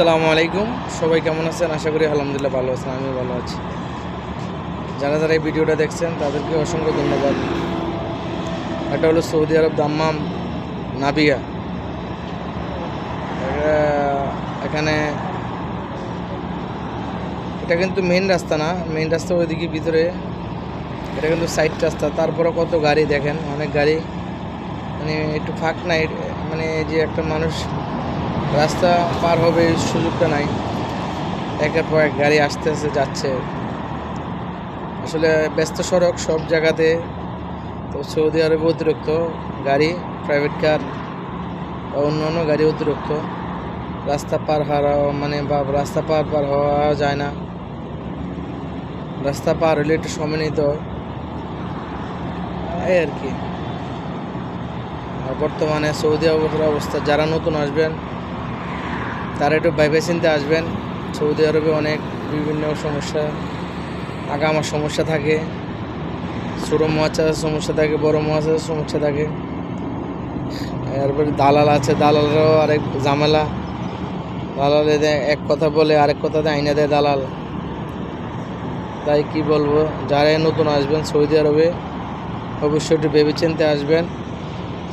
আসসালামু আলাইকুম। সবাই কেমন আছেন? আশা করি আলহামদুলিল্লাহ ভালো আছেন, আমিও ভালো আছি। যারা যারা এই ভিডিওটা দেখছেন, তাদেরকে অসংখ্য ধন্যবাদ। এটা হলো সৌদি আরব দাম্মাম নাবিয়া। এখানে, এটা কিন্তু মেন রাস্তা না মেন রাস্তা ওইদিকে ভিতরে। এটা কিন্তু সাইড রাস্তা তারপরে কত গাড়ি দেখেন, অনেক গাড়ি। মানে একটু ফাঁক নাই মানে যে একটা মানুষ রাস্তা পার হবে সুযোগটা নাই। একের পর এক গাড়ি আসতে আসতে যাচ্ছে। আসলে ব্যস্ত সড়ক সব জায়গাতে। তো সৌদি আরবে অতিরিক্ত গাড়ি প্রাইভেট কার বা অন্য অন্য গাড়ি অতিরিক্ত। রাস্তা পার হওয়া মানে বা রাস্তা পার পার হওয়া যায় না। রাস্তা পার হলে একটু সময় নিতে এই আর কি। আর বর্তমানে সৌদি আরবের অবস্থা, যারা নতুন আসবেন তারা একটু ভাইবে চিনতে আসবেন। সৌদি আরবে অনেক বিভিন্ন সমস্যা আগামার সমস্যা থাকে, ছোটো মাছ সমস্যা থাকে, বড় মাছ সমস্যা থাকে। এরপরে দালাল আছে, দালালেরও আরেক ঝামেলা। দালালে দেয় এক কথা বলে, আরেক কথাতে আইনা দেয় দালাল। তাই কি বলব, যারাই নতুন আসবেন সৌদি আরবে, অবশ্যই একটু ভেবে চিনতে আসবেন।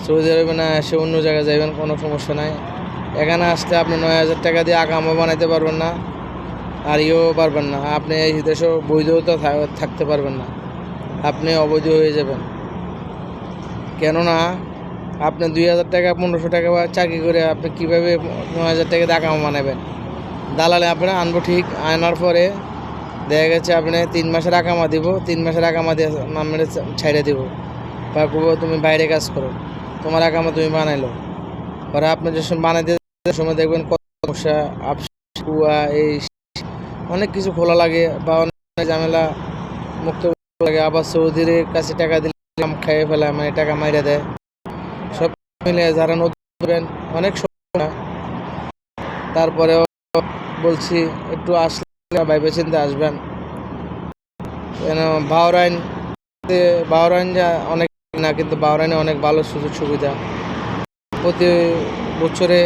সৌদি আরবে না এসে অন্য জায়গায় যাবেন কোনো সমস্যা নাই। এখানে আসতে আপনি নয় হাজার টাকা দিয়ে আগামও বানাইতে পারবেন না, আর ইয়েও পারবেন না। আপনি এই দেশেও বৈধতা থাকতে পারবেন না। আপনি অবৈধ হয়ে যাবেন। কেননা, আপনি দুই হাজার টাকা, পনেরোশো টাকা বা চাকরি করে আপনি কীভাবে নয় হাজার টাকা দিয়ে আগামা বানাবেন? দালালে আপনি আনব ঠিক, আনার পরে দেখা গেছে আপনি তিন মাসের আকামা দিব, তিন মাসের আকামা দিয়ে নামের ছাইড়ে দিব। বা তুমি বাইরে কাজ করো। তোমার আকামা তুমি বানাইলো। পরে আপনি যে সময় বানাইতে সময় দেখবেন কত সমস্যা এই অনেক কিছু খোলা লাগে বা অনেক ঝামেলা মুক্ত লাগে। আবার সৌদির কাছে টাকা দিলে খেয়ে ফেলে মানে টাকা মাইরা দেয়। সব মিলে যারা নতুন অনেক সমস্যা। তারপরেও বলছি, একটু আসলে ভাইবে চিন্তা আসবেন। কেন, বাহরাইন বাহরাইন যা অনেক না, কিন্তু বাহরাইনে অনেক ভালো সুযোগ সুবিধা প্রতি বছরে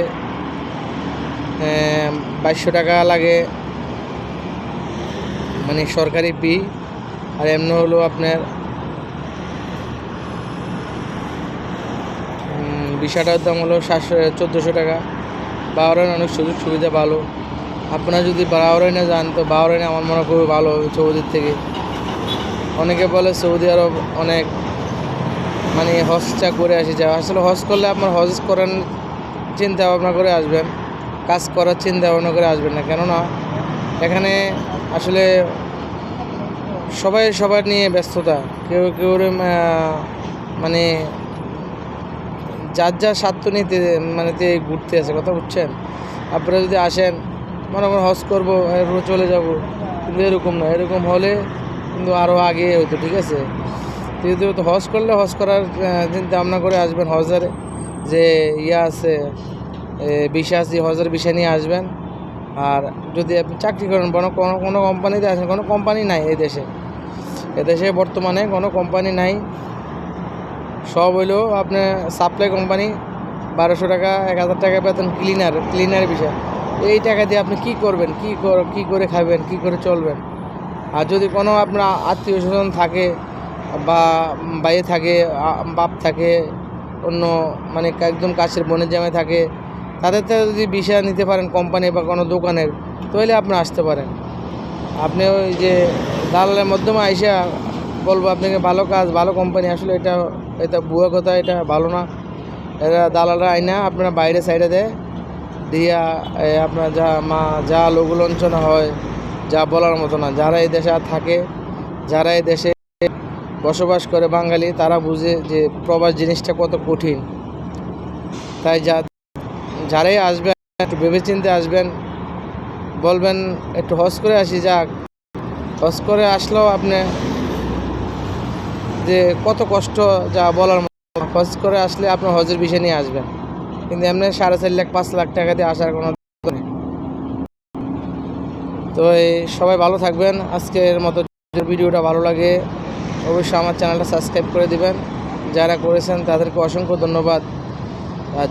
বাইশশো টাকা লাগে। মানে সরকারি পি আর এমনি হলো আপনার বিষাটার দাম হলো সাতশো, চোদ্দোশো টাকা। বাহরাইন অনেক সুযোগ সুবিধা ভালো। আপনারা যদি বাহরাইনে যান, তো বাহরাইনে আমার মনে খুবই ভালো হবে সৌদির থেকে। অনেকে বলে সৌদি আরব অনেক মানে হজটা করে আসি। যায় আসলে হজ করলে আপনার হজ করেন চিন্তা ভাবনা করে আসবেন। কাজ করার চিন্তা ভাবনা করে আসবেন না। কেননা এখানে আসলে সবাই সবার নিয়ে ব্যস্ততা। কেউ কেউ মানে যার যার স্বার্থ নিতে মানে তে ঘুরতে আসে কথা বুঝছেন? আপনারা যদি আসেন, মনে করেন হজ করব, এরপর চলে যাব। কিন্তু এরকম না, এরকম হলে কিন্তু আরও আগে হতো ঠিক আছে? যেহেতু হজ করলে হজ করার চিন্তা ভাবনা করে আসবেন হজারে, যে ইয়া আছে বিষয় আছে হজের বিষয় নিয়ে আসবেন। আর যদি আপনি চাকরি করেন, কোনো কোনো কোনো কোম্পানিতে আসেন কোনো কোম্পানি নাই এই দেশে। এদেশে বর্তমানে কোনো কোম্পানি নাই। সব হইল আপনার সাপ্লাই কোম্পানি বারোশো টাকা, এক হাজার টাকা বেতন ক্লিনার ক্লিনার বিষয়। এই টাকা দিয়ে আপনি কি করবেন? কি কর- কি করে খাবেন? কি করে চলবেন? আর যদি কোনো আপনার আত্মীয় স্বজন থাকে বা বাইরে থাকে বাপ থাকে, অন্য মানে একদম কাছের বনের জামাই থাকে তাদের থেকে যদি বিষয় নিতে পারেন কোম্পানি বা কোনো দোকানের, তাহলে আপনি আসতে পারেন। আপনি ওই যে দালালের মাধ্যমে আইসা বলব আপনাকে, ভালো কাজ, ভালো কোম্পানি আসলে এটা এটা বুয়া কথা, এটা ভালো না। এরা দালালরা আইনা আপনারা বাইরে সাইডে দেয়, দিয়া আপনার যা মা, যা লঘুলঞ্চনা হয়, যা বলার মতো না। যারা এই দেশে আর থাকে, যারা এই দেশে বসবাস করে বাঙালি, তারা বুঝে যে প্রবাস জিনিসটা কত কঠিন। তাই যা যারাই আসবেন, একটু ভেবেচিন্তে আসবেন, বলবেন, একটু হজ করে আসি যাক। হজ করে আসলেও আপনি যে কত কষ্ট যা বলার হজ করে আসলে আপনি হজের বিষয় নিয়ে আসবেন। কিন্তু এমনি সাড়ে চার লাখ, পাঁচ লাখ টাকা দিয়ে আসার কোনো তো এই সবাই ভালো থাকবেন। আজকের মতো ভিডিওটা ভালো লাগে, অবশ্যই আমার চ্যানেলটা সাবস্ক্রাইব করে দিবেন। যারা করেছেন তাদেরকে অসংখ্য ধন্যবাদ।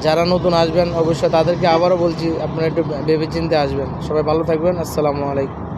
যারা নতুন আসবেন, অবশ্যই তাদেরকে আবারও বলছি, আপনারা একটু ভেবেচিন্তে আসবেন। সবাই ভালো থাকবেন, আসসালামু আলাইকুম।